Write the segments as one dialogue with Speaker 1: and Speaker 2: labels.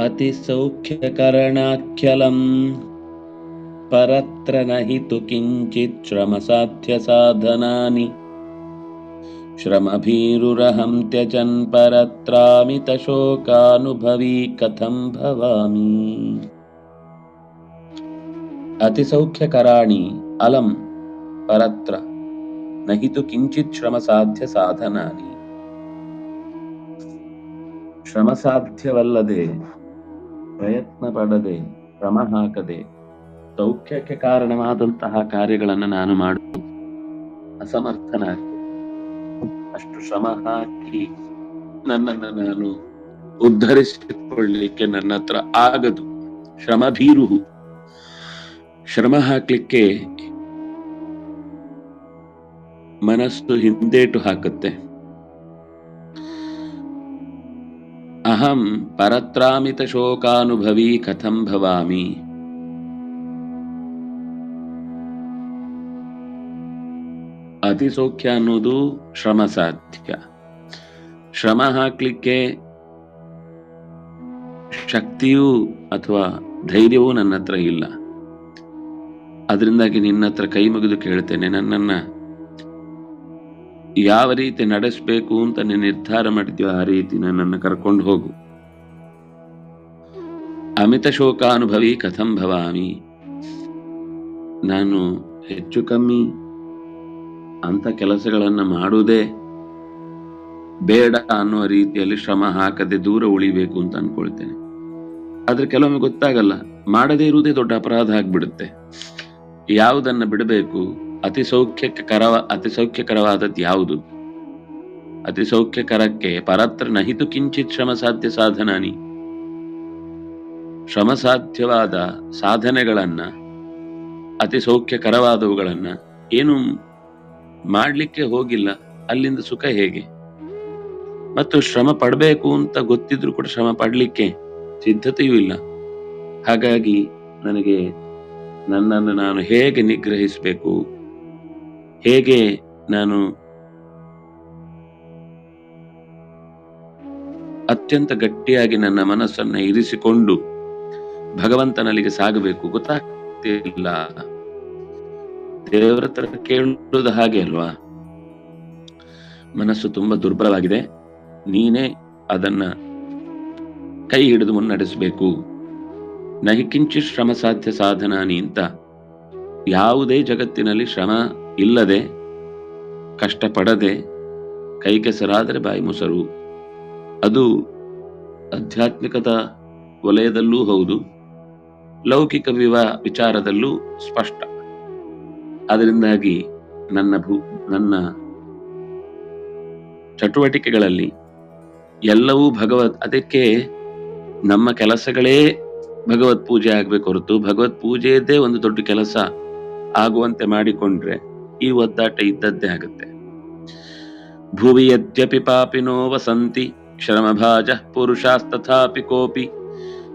Speaker 1: अतिसौख्यकरणाख्यलम् परत्र न हि तु किञ्चित् श्रमसाध्यसाधनानि। श्रमभीरुरहं त्यजन् परत्रामितशोकानुभवी कथं भवामि। अतिसौख्यकराणि अलं परत्र न हि तु किञ्चित् श्रमसाध्यसाधनानि ಶ್ರಮಸಾಧ್ಯವಲ್ಲದೆ ಪ್ರಯತ್ನ ಪಡದೆ ಶ್ರಮ ಹಾಕದೆ ಸೌಖ್ಯಕ್ಕೆ ಕಾರಣವಾದಂತಹ ಕಾರ್ಯಗಳನ್ನು ನಾನು ಮಾಡು ಅಸಮರ್ಥನಾಗಿ ಅಷ್ಟು ಶ್ರಮ ಹಾಕಿ ನನ್ನನ್ನು ನಾನು ಉದ್ಧರಿಸಿಕೊಳ್ಳಲಿಕ್ಕೆ ನನ್ನ ಹತ್ರ ಆಗದು. ಶ್ರಮ ಭೀರು. ಶ್ರಮ ಹಾಕ್ಲಿಕ್ಕೆ ಮನಸ್ಸು ಹಿಂದೇಟು ಹಾಕುತ್ತೆ. ಅಹಂ ಪರತ್ರಾಮಿತ ಶೋಕಾನುಭವಿ ಕಥಂ ಭವಾಮಿ ಅತಿ ಸೌಖ್ಯ ಅನ್ನೋದು ಶ್ರಮ ಸಾಧ್ಯ ಶ್ರಮ ಹಾಕ್ಲಿಕ್ಕೆ ಶಕ್ತಿಯೂ ಅಥವಾ ಧೈರ್ಯವೂ ನನ್ನ ಹತ್ರ ಇಲ್ಲ. ಅದರಿಂದಾಗಿ ನಿನ್ನ ಹತ್ರ ಕೈ ಮುಗಿದು ಕೇಳ್ತೇನೆ ನನ್ನನ್ನ. ಯಾವ ರೀತಿ ನಡೆಸಬೇಕು ಅಂತ ನೀನು ನಿರ್ಧಾರ ಮಾಡಿದ್ಯೋ ಆ ರೀತಿ ನನ್ನನ್ನು ಕರ್ಕೊಂಡು ಹೋಗು. ಅಮಿತ ಶೋಕಾನುಭವಿ ಕಥಂ ಭವಾಮಿ. ನಾನು ಹೆಚ್ಚು ಕಮ್ಮಿ ಅಂತ ಕೆಲಸಗಳನ್ನು ಮಾಡುವುದೇ ಬೇಡ ಅನ್ನೋ ರೀತಿಯಲ್ಲಿ ಶ್ರಮ ಹಾಕದೆ ದೂರ ಉಳಿಬೇಕು ಅಂತ ಅನ್ಕೊಳ್ತೇನೆ. ಆದ್ರೆ ಕೆಲವೊಮ್ಮೆ ಗೊತ್ತಾಗಲ್ಲ, ಮಾಡದೇ ಇರುವುದೇ ದೊಡ್ಡ ಅಪರಾಧ ಆಗ್ಬಿಡುತ್ತೆ. ಯಾವುದನ್ನ ಬಿಡಬೇಕು? ಅತಿ ಸೌಖ್ಯಕರ ಅತಿ ಸೌಖ್ಯಕರವಾದದ್ದು ಯಾವುದು? ಅತಿ ಸೌಖ್ಯಕರಕ್ಕೆ ಪರತ್ರ ನಹಿತು ಕಿಂಚಿತ್ ಶ್ರಮ ಸಾಧ್ಯ ಸಾಧನಾನಿ. ಶ್ರಮ ಸಾಧ್ಯವಾದ ಸಾಧನೆಗಳನ್ನ ಅತಿ ಸೌಖ್ಯಕರವಾದವುಗಳನ್ನ ಏನು ಮಾಡಲಿಕ್ಕೆ ಹೋಗಿಲ್ಲ, ಅಲ್ಲಿಂದ ಸುಖ ಹೇಗೆ? ಮತ್ತು ಶ್ರಮ ಪಡಬೇಕು ಅಂತ ಗೊತ್ತಿದ್ರು ಕೂಡ ಶ್ರಮ ಪಡಲಿಕ್ಕೆ ಸಿದ್ಧತೆಯೂ ಇಲ್ಲ. ಹಾಗಾಗಿ ನನಗೆ ನನ್ನನ್ನು ನಾನು ಹೇಗೆ ನಿಗ್ರಹಿಸಬೇಕು? ಹೇಗೆ ನಾನು ಅತ್ಯಂತ ಗಟ್ಟಿಯಾಗಿ ನನ್ನ ಮನಸ್ಸನ್ನ ಇರಿಸಿಕೊಂಡು ಭಗವಂತನಲ್ಲಿಗೆ ಸಾಗಬೇಕು ಗೊತ್ತಾಗ್ತಿಲ್ಲ. ದೇವರ ಹತ್ರ ಕೇಳುವುದು ಹಾಗೆ ಅಲ್ವಾ? ಮನಸ್ಸು ತುಂಬಾ ದುರ್ಬಲವಾಗಿದೆ. ನೀನೇ ಅದನ್ನ ಕೈ ಹಿಡಿದು ಮುನ್ನಡೆಸಬೇಕು. ನಹಿ ಕಿಂಚಿತ್ ಶ್ರಮ ಸಾಧ್ಯ ಸಾಧನಾನಿ ಅಂತ ಯಾವುದೇ ಜಗತ್ತಿನಲ್ಲಿ ಶ್ರಮ ಇಲ್ಲದೆ, ಕಷ್ಟಪಡದೆ ಕೈ ಕೆಸರಾದರೆ ಬಾಯಿ ಮೊಸರು. ಅದು ಆಧ್ಯಾತ್ಮಿಕದ ವಲಯದಲ್ಲೂ ಹೌದು, ಲೌಕಿಕ ವಿವಾ ವಿಚಾರದಲ್ಲೂ ಸ್ಪಷ್ಟ. ಅದರಿಂದಾಗಿ ನನ್ನ ಭೂ, ನನ್ನ ಚಟುವಟಿಕೆಗಳಲ್ಲಿ ಎಲ್ಲವೂ ಭಗವತ್ ಅದಕ್ಕೆ ನಮ್ಮ ಕೆಲಸಗಳೇ ಭಗವತ್ ಪೂಜೆ ಆಗ್ಬೇಕು ಹೊರತು ಭಗವತ್ ಪೂಜೆಯದ್ದೇ ಒಂದು ದೊಡ್ಡ ಕೆಲಸ ಆಗುವಂತೆ ಮಾಡಿಕೊಂಡ್ರೆ ಈ ಒದ್ದಾಟ ಇದ್ದದ್ದೇ ಆಗುತ್ತೆ. ಭುವಿ ಯದ್ಯಪಿ ಪಾಪಿನೋ ವಸಂತಿ ಶ್ರಮಭಾಜ ಪುರುಷಾಸ್ತಥಾಪಿ ಕೋಪಿ,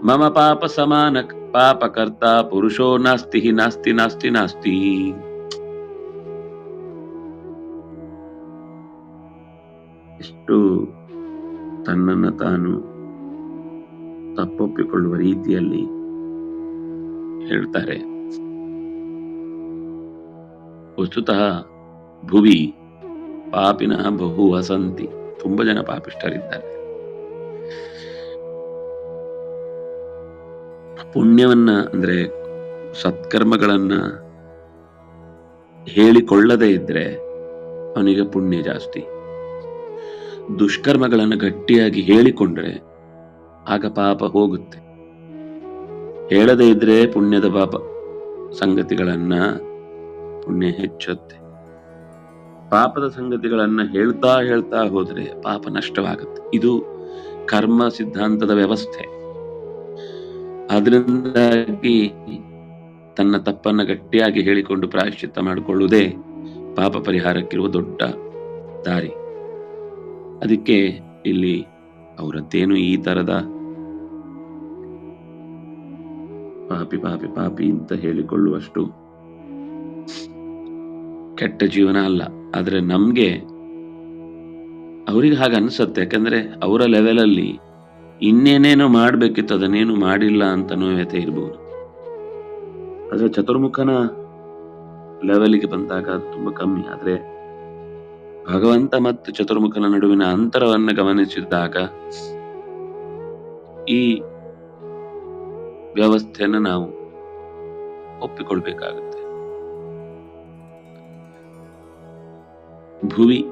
Speaker 1: ಮಮ ಪಾಪ ಸಮಾನ ಪಾಪಕರ್ತ ಪುರುಷೋ ನಾಸ್ತಿ ಹಿ ನಾಸ್ತಿ ನಾಸ್ತಿ ನಾಸ್ತಿ. ಎಷ್ಟು ತನ್ನನ್ನು ತಾನು ತಪ್ಪೊಪ್ಪಿಕೊಳ್ಳುವ ರೀತಿಯಲ್ಲಿ ಹೇಳ್ತಾರೆ. ವಸ್ತುತಃ ಭುವಿ ಪಾಪಿನ ಬಹು ವಸಂತಿ. ತುಂಬಾ ಜನ ಪಾಪಿಷ್ಠರಿದ್ದಾರೆ. ಪುಣ್ಯವನ್ನ ಅಂದ್ರೆ ಸತ್ಕರ್ಮಗಳನ್ನ ಹೇಳಿಕೊಳ್ಳದೇ ಇದ್ರೆ ಅವನಿಗೆ ಪುಣ್ಯ ಜಾಸ್ತಿ. ದುಷ್ಕರ್ಮಗಳನ್ನು ಗಟ್ಟಿಯಾಗಿ ಹೇಳಿಕೊಂಡ್ರೆ ಆಗ ಪಾಪ ಹೋಗುತ್ತೆ. ಹೇಳದೇ ಇದ್ರೆ ಪುಣ್ಯದ ಪಾಪ. ಸಂಗತಿಗಳನ್ನ ಪುಣ್ಯ ಹೆಚ್ಚುತ್ತೆ. ಪಾಪದ ಸಂಗತಿಗಳನ್ನ ಹೇಳ್ತಾ ಹೇಳ್ತಾ ಹೋದ್ರೆ ಪಾಪ ನಷ್ಟವಾಗುತ್ತೆ. ಇದು ಕರ್ಮ ಸಿದ್ಧಾಂತದ ವ್ಯವಸ್ಥೆ. ಅದರಿಂದಾಗಿ ತನ್ನ ತಪ್ಪನ್ನ ಗಟ್ಟಿಯಾಗಿ ಹೇಳಿಕೊಂಡು ಪ್ರಾಯಶ್ಚಿತ್ತ ಮಾಡಿಕೊಳ್ಳುವುದೇ ಪಾಪ ಪರಿಹಾರಕ್ಕಿರುವ ದೊಡ್ಡ ದಾರಿ. ಅದಕ್ಕೆ ಇಲ್ಲಿ ಅವರದ್ದೇನು ಈ ತರದ ಪಾಪಿ ಪಾಪಿ ಪಾಪಿ ಅಂತ ಹೇಳಿಕೊಳ್ಳುವಷ್ಟು ಕೆಟ್ಟ ಜೀವನ ಅಲ್ಲ. ಆದರೆ ನಮಗೆ ಅವ್ರಿಗೆ ಹಾಗೆ ಅನಿಸುತ್ತೆ. ಯಾಕಂದರೆ ಅವರ ಲೆವೆಲಲ್ಲಿ ಇನ್ನೇನೇನೋ ಮಾಡಬೇಕಿತ್ತು, ಅದನ್ನೇನು ಮಾಡಿಲ್ಲ ಅಂತ ನೋವ್ಯತೆ ಇರ್ಬೋದು. ಆದರೆ ಚತುರ್ಮುಖನ ಲೆವೆಲ್ಗೆ ಬಂದಾಗ ತುಂಬ ಕಮ್ಮಿ. ಆದರೆ ಭಗವಂತ ಮತ್ತು ಚತುರ್ಮುಖನ ನಡುವಿನ ಅಂತರವನ್ನು ಗಮನಿಸಿದಾಗ ಈ ವ್ಯವಸ್ಥೆಯನ್ನು ನಾವು ಒಪ್ಪಿಕೊಳ್ಬೇಕಾಗುತ್ತೆ. ಭುವಿ,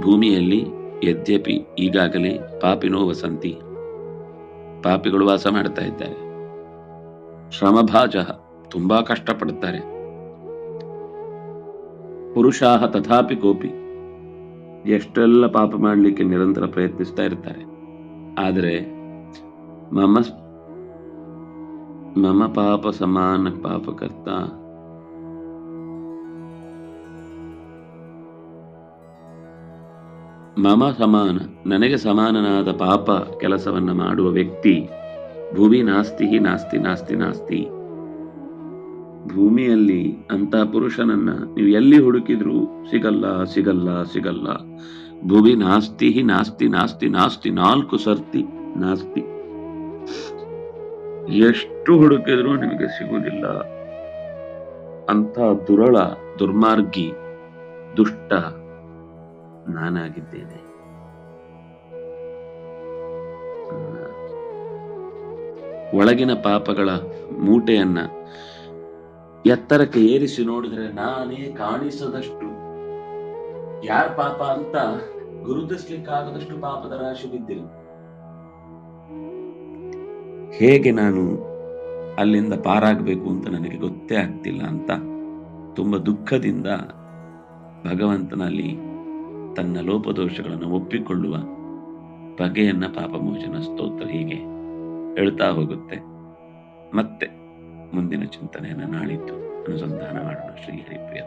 Speaker 1: ಭೂಮಿಯಲ್ಲಿ ಯದ್ಯಪಿ ಈಗಾಗಲೇ ಪಾಪಿನೋ ವಸಂತಿ. ಪಾಪಿಗಳು ವಾಸ ಮಾಡ್ತಾ ಇದ್ದಾರೆ. ಶ್ರಮಭಾಜ ತುಂಬಾ ಕಷ್ಟಪಡುತ್ತಾರೆ. ಪುರುಷಾಹ ತಥಾಪಿ ಕೋಪಿ. ಎಷ್ಟೆಲ್ಲ ಪಾಪ ಮಾಡಲಿಕ್ಕೆ ನಿರಂತರ ಪ್ರಯತ್ನಿಸ್ತಾ ಇರ್ತಾರೆ. ಆದರೆ ಮಮ ಮಮ ಪಾಪ ಸಮಾನ ಪಾಪಕರ್ತ ಮಮ ಸಮಾನ, ನನಗೆ ಸಮಾನನಾದ ಪಾಪ ಕೆಲಸವನ್ನು ಮಾಡುವ ವ್ಯಕ್ತಿ, ಭೂಮಿ ನಾಸ್ತಿ ನಾಸ್ತಿ ನಾಸ್ತಿ ನಾಸ್ತಿ. ಭೂಮಿಯಲ್ಲಿ ಅಂತ ಪುರುಷನನ್ನ ನೀವು ಎಲ್ಲಿ ಹುಡುಕಿದ್ರೂ ಸಿಗಲ್ಲ ಸಿಗಲ್ಲ ಸಿಗಲ್ಲ. ಭೂಮಿ ನಾಸ್ತಿ ನಾಸ್ತಿ ನಾಸ್ತಿ ನಾಸ್ತಿ, ನಾಲ್ಕು ಸರ್ತಿ ನಾಸ್ತಿ. ಎಷ್ಟು ಹುಡುಕಿದ್ರೂ ನಿಮಗೆ ಸಿಗುವುದಿಲ್ಲ. ಅಂತ ದುರಳ, ದುರ್ಮಾರ್ಗಿ, ದುಷ್ಟ ನಾನಾಗಿದ್ದೇನೆ. ಒಳಗಿನ ಪಾಪಗಳ ಮೂಟೆಯನ್ನ ಎತ್ತರಕ್ಕೆ ಏರಿಸಿ ನೋಡಿದ್ರೆ ನಾನೇ ಕಾಣಿಸದಷ್ಟು. ಯಾರ ಪಾಪ ಅಂತ ಗುರುತಿಸ್ಲಿಕ್ಕಾಗದಷ್ಟು ಪಾಪದ ರಾಶಿ ಬಿದ್ದಿಲ್ಲ. ಹೇಗೆ ನಾನು ಅಲ್ಲಿಂದ ಪಾರಾಗಬೇಕು ಅಂತ ನನಗೆ ಗೊತ್ತೇ ಆಗ್ತಿಲ್ಲ ಅಂತ ತುಂಬಾ ದುಃಖದಿಂದ ಭಗವಂತನಲ್ಲಿ ತನ್ನ ಲೋಪದೋಷಗಳನ್ನು ಒಪ್ಪಿಕೊಳ್ಳುವ ಬಗೆಯನ್ನ ಪಾಪಮೋಚನ ಸ್ತೋತ್ರ ಹೀಗೆ ಹೇಳ್ತಾ ಹೋಗುತ್ತೆ. ಮತ್ತೆ ಮುಂದಿನ ಚಿಂತನೆಯನ್ನು ನಾಳಿದ್ದು ಅನುಸಂಧಾನ ಮಾಡೋಣ. ಶ್ರೀ ಹರಿಪ್ರಿಯ